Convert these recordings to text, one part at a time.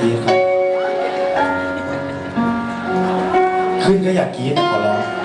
กีครับ ขึ้นก็อยากกีดขอร้อง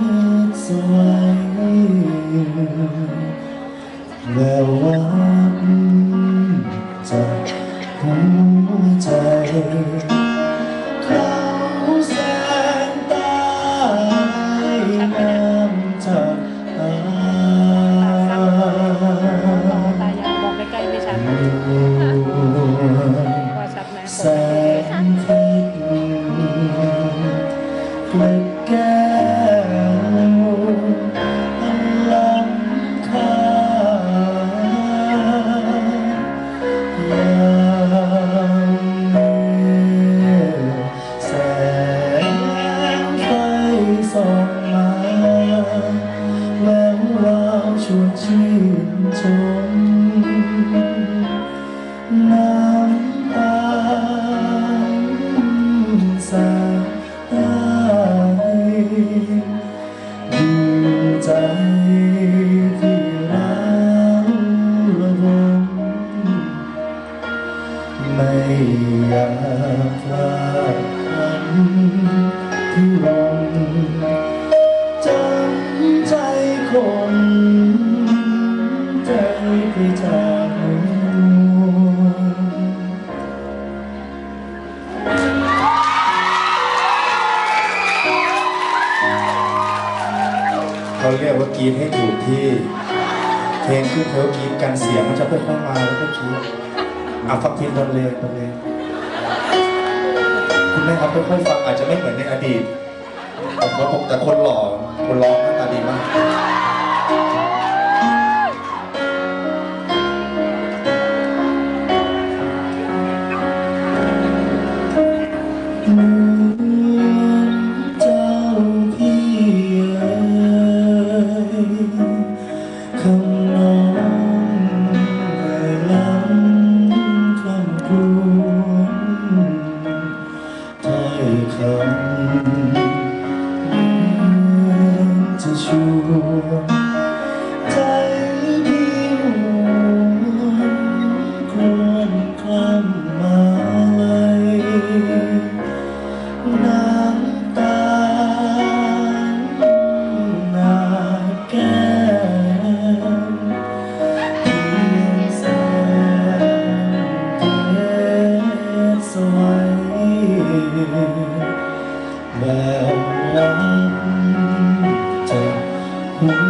that's why there was จากหัวใจ เขาเรียกว่ากีดให้ถูกที่ เพลงขึ้นเพิ่กีดกันเสียงมันจะค่อยๆมาแล้วก็กรีดอาฟังเพลงบนเลงบนเลงคุณแม่ครับค่อยๆฟังอาจจะไม่เหมือนในอดีตผมว่าผมแต่คนหล่อคนร้อง สวยแบบนั้นจะหัว